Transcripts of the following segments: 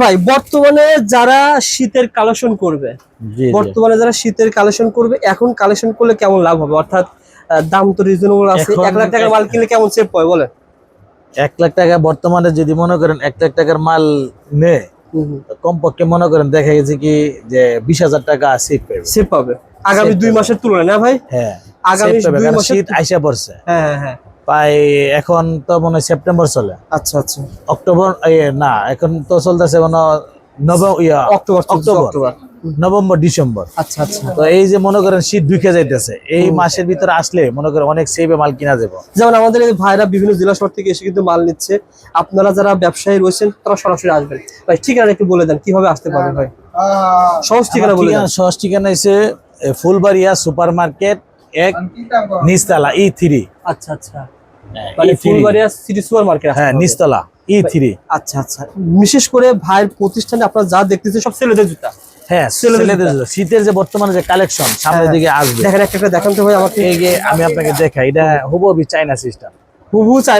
ভাই বর্তমানে যারা শীতের কালেকশন করবে। বর্তমানে যারা শীতের কালেকশন করবে এখন কালেকশন করলে কেমন লাভ হবে? অর্থাৎ দাম তো রিজনেবল আছে। এক লাখ টাকার মাল কিনলে কেমন সেভ পায় বলেন। এক লাখ টাকা বর্তমানে যদি মনে করেন এক লাখ টাকার মাল নে কমপক্ষে মনে করেন দেখা গেছে কি যে বিশ হাজার টাকা সেভ পাবে। সেভ পাবে। আগামী দুই মাসের তুলনায় না ভাই? হ্যাঁ আগামী শীত আইসা পড়ছে। হ্যাঁ হ্যাঁ হ্যাঁ। প্রায় এখন তো মনে হয় সেপ্টেম্বর চলে। আচ্ছা আচ্ছা। অক্টোবর না এখন তো চলতেছে কোনো November October October. October. November December. আচ্ছা আচ্ছা। তো এই যে মনে করেন শীত ঢুকে যাইতেছে এই মাসের ভিতরে আসলে মনে করেন অনেক সেভে মাল কিনা যাব। যেমন আমাদের এই ভাইরা বিভিন্ন জেলা শহর থেকে এসে কিন্তু মাল নিচ্ছে আপনারা যারা ব্যবসায়ী রয়েছেন তারা সরাসরি আসবেন। ভাই ঠিকানা একটু বলে দেন কীভাবে আসতে পারবে ভাই? সহজ ঠিকানা বলে দেন। সহজ ঠিকানা হচ্ছে এ, ফুলবাড়িয়া সুপার মার্কেট এক নিস্তালা ই থ্রি আচ্ছা আচ্ছা। মানে সিটি সুপার মার্কেট হ্যাঁ নিচতলা ই থ্রি আচ্ছা আচ্ছা। বিশেষ করে ভাইয়ের প্রতিষ্ঠানে আপনারা যা দেখতেছে সব ছেলেদের জুতা। হ্যাঁ শীতের যে বর্তমানে যে কালেকশন সামনের দিকে আসবে। দেখেন একটা দেখান তো ভাই আমাকে। আমি আপনাকে দেখাই এটা হুবহু চাইনা সিস্টেম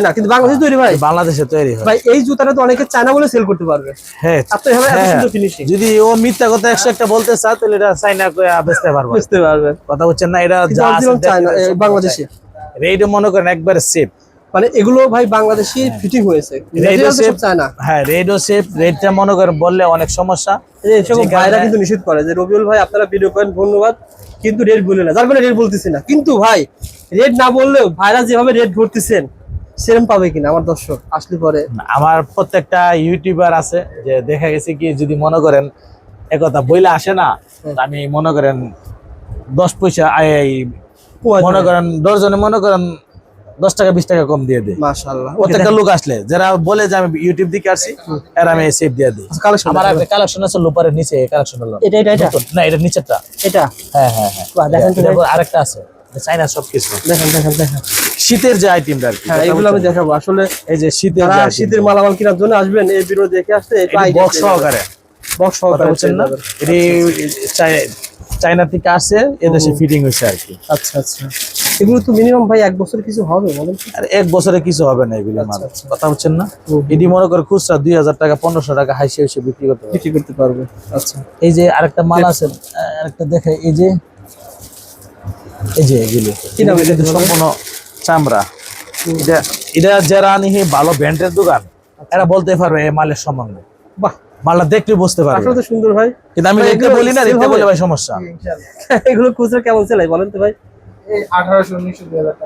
না কিন্তু বাংলাদেশে তৈরি ভাই। বাংলাদেশে তৈরি হয়। ভাই এই জুতাটা তো অনেকে চায়না বলে সেল করতে পারবে। হ্যাঁ আপনি এভাবে এত হ্যাঁ। সুন্দর ফিনিশিং যদি ও মিথ্যা কথা একশো একটা বলতে চায় তাহলে এটা করে বেচতে পারব বুঝতে পারবেন কথা বলছেন না এটা যা চায়না বাংলাদেশি। মনে করেন একবারে সেফ মানে এগুলো ভাই বাংলাদেশি ফিটিং হয়েছে। রেড Original তো সব চায়না। হ্যাঁ রেডও সেফ রেডটা মনে করেন বললে অনেক সমস্যা। এসব ভাইরা কিন্তু নিষেধ করে যে রবিউল ভাই আপনারা ভিডিও করেন ধন্যবাদ। কিন্তু রেট বলে না। যার মানে রেট বলতেছি না। কিন্তু ভাই রেট না বললেও ভাইরা যেভাবে রেট ধরতেছেন সেরকম পাবে কিনা আমার দর্শক আসলে পরে। আমার প্রত্যেকটা ইউটিউবার আছে যে দেখা গেছে কি যদি মনে করেন একথা বইলে আসে না আমি মনে করেন দশ পয়সা মনে করেন দশজনে মনে করেন দশ টাকা বিশ টাকা কম দিয়ে দিই প্রত্যেকটা লোক আসলে যারা বলে যে আমি ইউটিউব দিকে আসছি এর আমি সেভ দিয়ে দিই। কালেকশন আমার একটা কালেকশন আছে লোপারের নিচে কালেকশন হলো। এটা এটা না এটা নিচেরটা। এটা? হ্যাঁ হ্যাঁ হ্যাঁ। দেখেন আরেকটা আছে। চাইনা সব দেখেন দেখেন দেখেন। শীতের যে আইটেমটা হ্যাঁ এগুলো আমি দেখাবো। আসলে এই যে শীতের যারা যে item শীতের মালামাল কেনার জন্য আসবেন এই ভিডিও দেখে আসতে একটু বক্স সহকারে। বক্স সহকারে বলছেন না? এটি চায়না থেকে আসছে এদেশে ফিটিং হয়েছে আর কি। আচ্ছা আচ্ছা। এগুলো তো মিনিমাম ভাই এক বছর কিছু হবে বলেন আর এক বছরে কিছু হবে না এগুলো মাল। আচ্ছা। কথা হচ্ছেন না। এটি মনে করে খুচরা দুই হাজার টাকা পনেরোশো টাকা হাইসে হাইসে বিক্রি করতে বিক্রি করতে পারবে। আচ্ছা। এই যে আরেকটা মাল আছে আরেকটা দেখে এই যে এই যে এগুলো। কি নাম এগুলো কিন্তু সম্পূর্ণ চামড়া। এটা এটা যারা নিহি ভালো ব্যান্ডের দোকান। এরা বলতে পারবে এই মালের সম্বন্ধে। বাহ। মালটা দেখলে বুঝতে পারবে। আসলে তো সুন্দর ভাই। কিন্তু আমি দেখতে বলি না দেখতে বলে ভাই সমস্যা। এগুলো খুচরা কেমন সেলাই বলেন তো ভাই?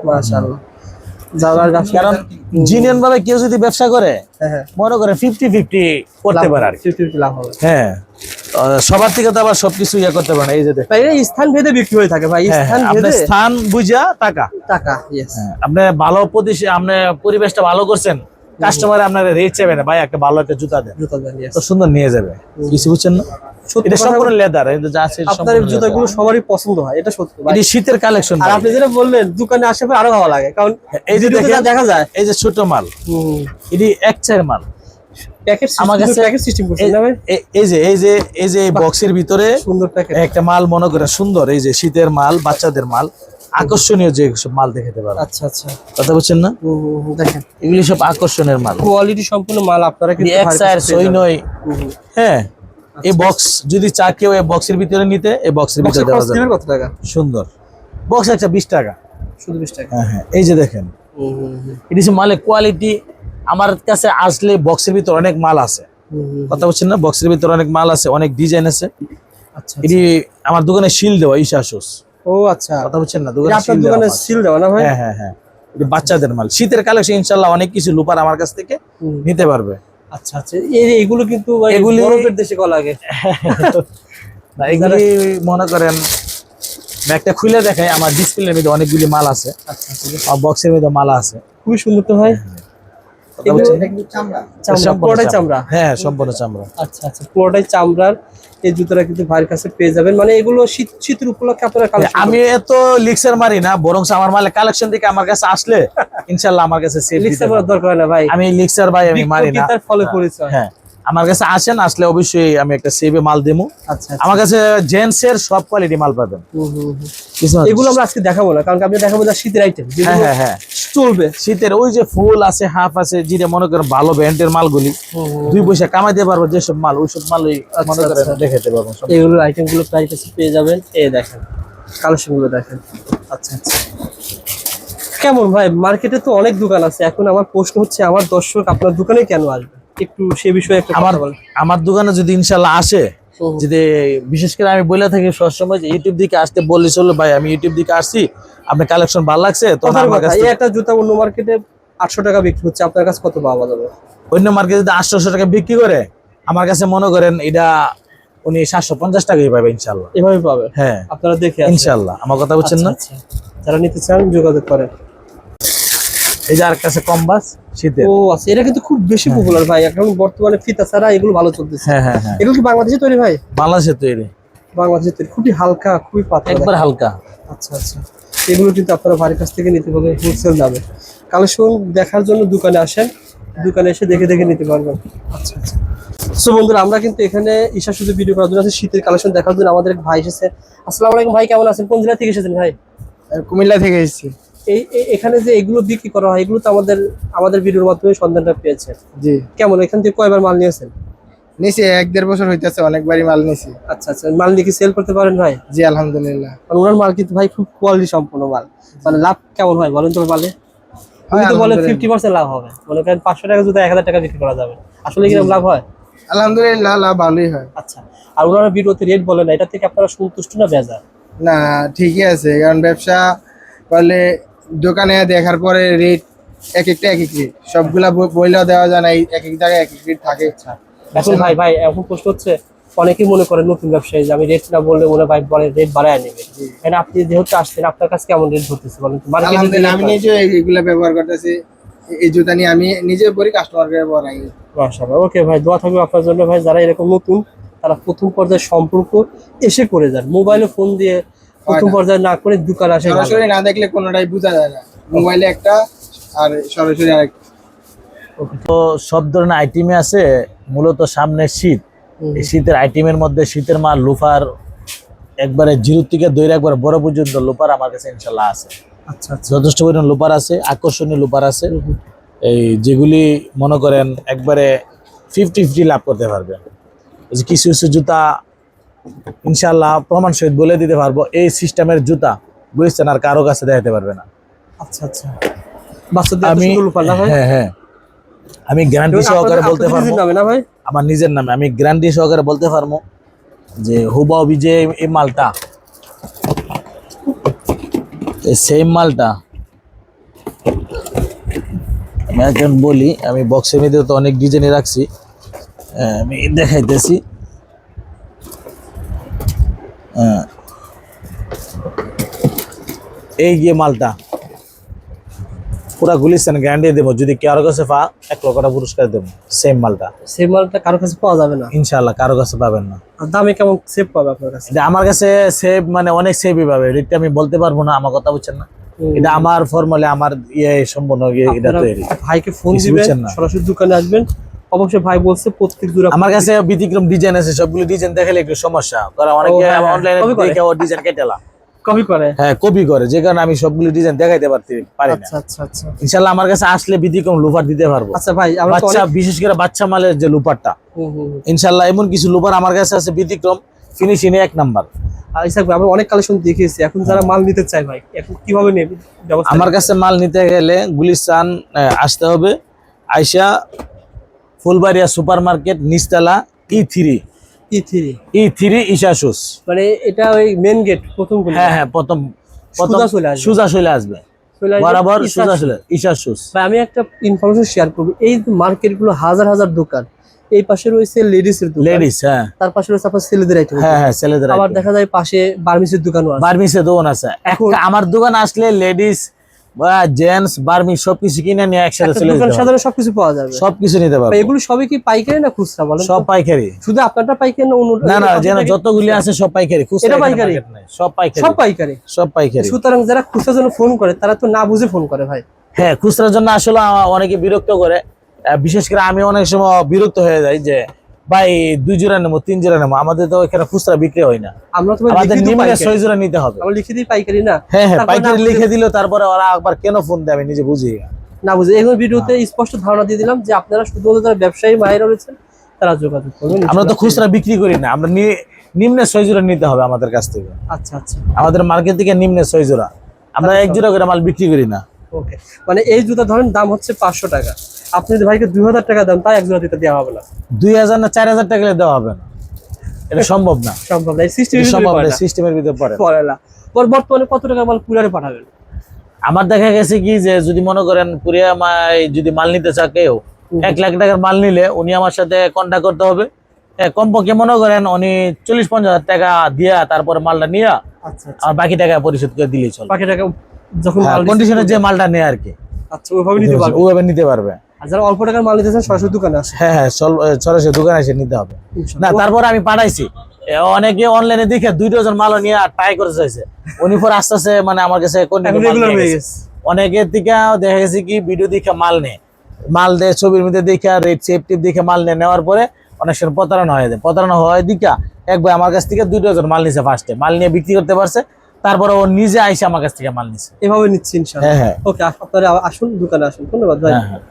মাশাআল্লাহ। যাওয়ার গাছ কারণ জিনিয়ন ভাবে কেউ যদি ব্যবসা করে হ্যাঁ হ্যাঁ। মনে করে ফিফটি ফিফটি করতে পারে আর লাভ হবে। হ্যাঁ। সবার থেকে তো আবার সবকিছু ইয়ে করতে পারে এই যে ভাই স্থান ভেদে বিক্রি হয়ে থাকে ভাই। হ্যাঁ, স্থান ভেদে স্থান বুঝা টাকা। টাকা আপনি ভালো প্রতিষ্ঠা আপনি পরিবেশটা ভালো করছেন কাস্টমার আপনার রেট চাইবে না ভাই একটা ভালো একটা জুতা দেন। জুতা দেন তো সুন্দর নিয়ে যাবে। কিছু বুঝছেন না? এটা কথা সম্পূর্ণ লেদার এটা যা আছে আপনার জুতাগুলো সবারই পছন্দ হয় এটা সত্যি এটি শীতের কালেকশন আর আপনি যেটা বললেন দোকানে আরও ভালো লাগে কারণ এই যে দেখা যায়। এই যে ছোট মাল এটি এক চার মাল। একটা মাল মনে করে সুন্দর এই যে শীতের মাল বাচ্চাদের মাল আকর্ষণীয় যে সব মাল দেখাতে পারে। আচ্ছা আচ্ছা। কথা বলছেন না? দেখেন। এগুলি সব আকর্ষণের মাল। কোয়ালিটি সম্পূর্ণ মাল আপনারা কিন্তু এক। নয়। হ্যাঁ। এই বক্স যদি চা কেউ এই বক্সের ভিতরে নিতে এই বক্সের ভিতরে দেওয়া যাবে। কত টাকা? সুন্দর। বক্স একটা বিশ টাকা। শুধু বিশ টাকা। হ্যাঁ হ্যাঁ এই যে দেখেন। এটি হচ্ছে মালের কোয়ালিটি আমার কাছে আসলে বক্সের ভিতরে অনেক মাল আছে। কথা বলছেন না? বক্সের ভিতরে অনেক মাল আছে অনেক ডিজাইন আছে। আচ্ছা এটি আমার দোকানে শিল দেওয়া ঈশা শুস ও আচ্ছা। কথা বলছেন না? দোকানে আপনার শিল দেওয়া দোকানে না ভাই? হ্যাঁ হ্যাঁ হ্যাঁ। এটি বাচ্চাদের মাল। শীতের কালেকশন ইনশাল্লাহ অনেক কিছু লুপার আমার কাছ থেকে নিতে পারবে। আচ্ছা আচ্ছা। এগুলো কিন্তু এগুলি- বরফের দেশে কল না এগুলি মনে করেন একটা খুলে দেখাই আমার ডিসপ্লের মধ্যে অনেকগুলি মাল আছে। আচ্ছা আচ্ছা। বক্সের মধ্যে মাল আছে। খুবই সুন্দর তো ভাই। কথা এগুলো চামড়া। হ্যাঁ সম্পূর্ণ চামড়া। আচ্ছা আচ্ছা পুরোটাই চামড়ার। এই জুতোটা কিন্তু ভাইয়ের কাছে পেয়ে যাবেন। মানে এগুলো শীত শীতের উপলক্ষে আপনারা আমি এত লিক্সার মারি না বরং আমার মালে কালেকশন থেকে আমার কাছে আসলে ইনশাল্লাহ আমার কাছে সেল লিখতে করার দরকার না ভাই। আমি লিক্সার ভাই আমি মারি না। বিক্রেতার ফলে পরিচয়। হ্যাঁ। আমার কাছে আসেন আসলে অবশ্যই আমি একটা সেভে মাল দেবো আচ্ছা আচ্ছা। আমার কাছে জেন্টস এর সব কোয়ালিটি মাল পাবেন। এগুলো আমরা আজকে দেখাবো না কারণ আপনি দেখাবো যা শীতের আইটেম হ্যাঁ হ্যাঁ হ্যাঁ। চলবে। শীতের ওই যে ফুল আছে হাফ আছে যেটা মনে করেন ভালো ব্র্যান্ডের মালগুলি দুই পয়সা কামাইতে পারব যেসব মাল ওইসব মালই মনে করেন আচ্ছা। দেখাতে পারব। এগুলো আইটেমগুলো প্রায় কাছে পেয়ে যাবেন। এই দেখেন কালেকশনগুলো দেখেন। আচ্ছা আচ্ছা। কেমন ভাই? মার্কেটে তো অনেক দোকান আছে। এখন আমার প্রশ্ন হচ্ছে আমার দর্শক আপনার দোকানে কেন আসবে? একটু সে বিষয়ে একটা আমার কথা বলেন। আমার দোকানে যদি ইনশাল্লাহ আসে যদি বিশেষ করে আমি বলে থাকি সবসময় যে ইউটিউব দিকে আসতে বললি চলো ভাই আমি ইউটিউব দিকে আসছি আপনার কালেকশন ভালো লাগছে? তো একটা জুতা অন্য মার্কেটে আটশো টাকা বিক্রি হচ্ছে আপনার কাছে কত পাওয়া যাবে? অন্য মার্কেটে যদি আটশোশো টাকা বিক্রি করে আমার কাছে মনে করেন এটা উনি সাতশো পঞ্চাশ টাকাই পাবে ইনশাল্লাহ এভাবে পাবে? হ্যাঁ আপনারা দেখে ইনশাল্লাহ আমার কথা বলছেন না? আচ্ছা, আচ্ছা। যারা নিতে চান যোগাযোগ করেন। এই যে আর কাছে কম্বাস শীতের। ও আচ্ছা এটা কিন্তু খুব বেশি পপুলার ভাই। এখন বর্তমানে ফিতা ছাড়া এগুলো ভালো চলতেছে। হ্যাঁ হ্যাঁ হ্যাঁ। এগুলো কি বাংলাদেশে তৈরি ভাই? বাংলাদেশের তৈরি। বাংলাদেশে তৈরি। খুবই হালকা খুবই পাতলা একবার হালকা। আচ্ছা আচ্ছা। এগুলো কিন্তু আপনারা বাড়ির কাছ থেকে নিতে পারবেন হোলসেল দামে। কালেকশন দেখার জন্য দোকানে আসেন। দোকানে এসে দেখে দেখে নিতে পারবেন। আচ্ছা আচ্ছা। সো বন্ধুরা আমরা কিন্তু এখানে ঈশা শুধু ভিডিও করার জন্য আছি, শীতের কালেকশন দেখার জন্য আমাদের ভাই এসেছে। আসসালামু আলাইকুম ভাই কেমন আছেন? কোন জেলা থেকে এসেছেন ভাই? কুমিল্লা থেকে এসেছি। এই এখানে যে এগুলো বিক্রি করা হয় এগুলো তো আমাদের আমাদের ভিডিওর মাধ্যমে সন্ধানটা পেয়েছে জি। কেমন এখান থেকে কয়বার মাল নিয়েছেন? নিছি এক দেড় বছর হইতেছে অনেকবারই মাল নিছি। আচ্ছা আচ্ছা মাল নিয়ে কি সেল করতে পারেন ভাই? জি আলহামদুলিল্লাহ। আর ওনার মাল কিন্তু ভাই খুব কোয়ালিটি সম্পন্ন মাল। মানে লাভ কেমন হয় বলেন তো মালে? উনি তো বলে। ফিফটি পার্সেন্ট লাভ হবে। মনে করেন পাঁচশো টাকা যদি এক হাজার টাকা বিক্রি করা যাবে। আসলে কি লাভ হয়? আলহামদুলিল্লাহ লাভ ভালোই হয়। আচ্ছা আর ওনারা ভিডিওতে রেট বলে না এটা থেকে আপনারা সন্তুষ্ট না বেজার? না ঠিকই আছে কারণ ব্যবসা করলে দোকানে দেখার পরে রেট এক একটা এক এক রেট সবগুলা বই- বইলেও দেওয়া যায় না এক এক জায়গায় এক এক রেট থাকে। এখন ভাই ভাই এখন প্রশ্ন হচ্ছে অনেকেই মনে করেন নতুন ব্যবসায়ী যে আমি রেট না বললে মনে ভাই বলে রেট বাড়ায় নেবে। এখানে আপনি যেহেতু আসছেন আপনার কাছে কেমন রেট ধরতেছে বলেন মার্কেটে আলহামদুলিল্লাহ আমি নিজে এইগুলা ব্যবহার করতেছি। এই জুতা নিয়ে আমি নিজে পরি কাস্টমারকে ব্যবহার মাশাআল্লাহ ওকে ভাই দোয়া থাকবে আপনার জন্য ভাই যারা এরকম নতুন তারা প্রথম পর্যায়ে সম্পর্ক এসে করে যান। মোবাইলে ফোন দিয়ে প্রথম পর্যায়ে না করে দোকান আসে সরাসরি না দেখলে কোনোটাই বোঝা যায় না। মোবাইলে একটা আর সরাসরি আরেকটা তো সব ধরনের আইটেমে আছে মূলত সামনে শীত। এই শীতের আইটেমের মধ্যে শীতের মাল লুফার একবারে জিরো থেকে দইরে একবার বড় পর্যন্ত লুপার আমার কাছে ইনশাল্লাহ আছে। আচ্ছা আচ্ছা। যথেষ্ট পরিমাণ লুপার আছে আকর্ষণীয় লুপার আছে। এই যেগুলি মনে করেন একবারে ফিফটি ফিফটি লাভ করতে পারবে এই যে কিছু কিছু জুতা ইনশাল্লাহ প্রমাণ সহিত বলে দিতে পারব এই সিস্টেমের জুতা বুঝছেন আর কারও কাছে দেখাতে পারবে না। আচ্ছা আচ্ছা। আমি হ্যাঁ হ্যাঁ। আমি গ্যারান্টি সহকারে বলতে পারব। নিজের না ভাই? আমার নিজের নামে আমি গ্যারান্টি সহকারে বলতে পারব যে যে এই মালটা। সেম মালটা। আমি এখন বলি আমি বক্সের মধ্যে তো অনেক ডিজাইনে রাখছি। আমি দেখাইতেছি। আহ, এই যে মালটা পুরা গুলিস্তান গ্যারান্টি দেবো যদি কারও কাছে পা এক লক্ষ টাকা পুরস্কার দেবো সেম মালটা। সেই মালটা কারও কাছে পাওয়া যাবে না? ইনশাল্লাহ কারও কাছে পাবেন না। দামে কেমন সেভ পাবে আপনার কাছে? আমার কাছে সেভ মানে অনেক সেভই পাবে। রেটটা আমি বলতে পারব না আমার কথা বুঝছেন না? এটা আমার ফর্মালে আমার ইয়ে সম্পূর্ণ এটা তৈরি। ভাইকে ফোন দিবেন। সরাসরি দোকানে আসবেন। অবশ্যই ভাই বলছে প্রত্যেক দূরে আমার কাছে ব্যতিক্রম ডিজাইন আছে সবগুলো ডিজাইন দেখালে একটু সমস্যা। কারণ অনেকে হ্যাঁ, হ্যাঁ। অনলাইনে দেখে ও ডিজাইন কেটেলা কপি করে? হ্যাঁ কপি করে যে কারণে আমি সবগুলো ডিজাইন দেখাইতে পারতে পারি না। আচ্ছা আচ্ছা আচ্ছা। ইনশাল্লাহ আমার কাছে আসলে ব্যতিক্রম লুপার দিতে পারব। আচ্ছা ভাই আমরা বাচ্চা বিশেষ করে বাচ্চা মালের যে হুম। ইনশাল্লাহ এমন কিছু লুপার আমার কাছে আছে ব্যতিক্রম ফিনিশিং এক নাম্বার। আর ইসাক ভাই আমরা অনেক কালেকশন দেখিয়েছি এখন যারা মাল নিতে চায় ভাই এখন কীভাবে নেবে? আমার কাছে মাল নিতে গেলে গুলিস্তান আসতে হবে। আইসা ফুলবাড়িয়া সুপার মার্কেট নিচতলা E three E three E three মানে এটা ওই মেন গেট প্রথম হ্যাঁ হ্যাঁ প্রথম সোজা চলে আসবে। বরাবর সোজা চলে আমি একটা ইনফরমেশন শেয়ার করব। এই মার্কেটগুলো হাজার হাজার দোকান এই পাশে রয়েছে লেডিস এর দোকান। লেডিস হ্যাঁ। তার পাশে রয়েছে আপনার ছেলেদের আইটেম হ্যাঁ হ্যাঁ ছেলেদের আবার দেখা যায় পাশে বার্মিসের দোকানও আছে। বার্মিসে দোকান আছে। এখন- আমার দোকান আসলে লেডিস জেন্টস সবকিছু কিনে নিয়ে একসাথে চলে যেতে সাধারণ সবকিছু পাওয়া যাবে। সবকিছু নিতে পারবে। এগুলো সবই কি পাইকারি না খুচরা বলেন সব পাইকারি। শুধু আপনারটা পাইকারি না অন্য না না যেন যতগুলি আছে সব পাইকারি। খুচরা পাইকারি? সব পাইকারি। সব পাইকারি? সব পাইকারি। সুতরাং যারা খুচরার জন্য ফোন করে তারা তো না বুঝে ফোন করে ভাই। হ্যাঁ খুচরার জন্য আসলে অনেকে বিরক্ত করে। বিশেষ করে আমি অনেক সময় বিরক্ত হয়ে যাই যে ভাই দুই জোড়া নেব তিন জোড়া নেব। আমাদের তো এখানে খুচরা বিক্রি হয় না। আমরা তো আমাদের লিখে দিই নিম্নে ছয় জোড়া নিতে হবে। আমরা লিখে দিই পাইকারি না। হ্যাঁ হ্যাঁ পাইকারি লিখে দিল তারপরে ওরা একবার কেন ফোন দেয় আমি নিজে বুঝি। না বুঝে। এগুলো ভিডিওতে স্পষ্ট ধারণা দিয়ে দিলাম যে আপনারা শুধুমাত্র যারা ব্যবসায়ী মায়েরা রয়েছেন তারা যোগাযোগ করবেন। আমরা তো খুচরা বিক্রি করি না আমরা নিম্নে ছয় জোড়া নিতে হবে আমাদের কাছ থেকে। আচ্ছা আচ্ছা। আমাদের মার্কেট থেকে নিম্নে ছয় জোড়া। আমরা এক জোড়া করে মাল বিক্রি করি না। ওকে। মানে এই জুতা ধরেন দাম হচ্ছে পাঁচশো টাকা। আপনি যদি ভাইকে দুই হাজার টাকা দেন তাই এক জোড়া দিতে দেওয়া হবে না। দুই হাজার না চার হাজার টাকা দেওয়া হবে না। এটা সম্ভব না। সম্ভব না সিস্টেম সম্ভব না সিস্টেমের ভিতরে পড়ে পড়ে না। পর- বর্তমানে কত টাকা মাল কুরিয়ারে পাঠাবেন আমার দেখা গেছে কি যে যদি মনে করেন মাই যদি মাল নিতে চা কেউ এক লাখ টাকার মাল নিলে উনি আমার সাথে কন্ট্যাক্ট করতে হবে। কমপক্ষে মনে করেন উনি চল্লিশ পঞ্চাশ হাজার টাকা দিয়া তারপরে মালটা নিয়ে আচ্ছা আচ্ছা। আর বাকি টাকা পরিশোধ করে দিলেই চলে। বাকি টাকা যখন কন্ডিশনে যে মালটা নেয় আর কি। আচ্ছা ওইভাবে নিতে পারবে। ওভাবে নিতে পারবে। আর যারা অল্প টাকার মাল নিতে চান সরাসরি দোকানে আসে। হ্যাঁ হ্যাঁ সরাসরি দোকানে এসে নিতে হবে। না তারপরে আমি পাঠাইছি। অনেকে অনলাইনে দেখে দুই ডজন মালও নিয়ে ট্রাই করে চাইছে। উনি পর আস্তে আস্তে মানে আমার কাছে মাল হয়ে অনেকের দিকে দেখা গেছে কি ভিডিও দেখে মাল নেয়। মাল দেয় ছবির মধ্যে দেখে রেট সেফটি দেখে মাল নিয়ে। নেওয়ার পরে অনেক সময় প্রতারণা হয়ে যায়। প্রতারণা হওয়ার দিকে এক ভাই আমার কাছ থেকে দুই ডজন মাল নিছে ফার্স্টে মাল নিয়ে বিক্রি করতে পারছে। তারপরে ও নিজে আইসে আমার কাছ থেকে মাল নিছে। এভাবে নিচ্ছি হ্যাঁ হ্যাঁ। ওকে আপনারা আসুন দোকানে আসুন। ধন্যবাদ ভাই। হ্যাঁ হ্যাঁ।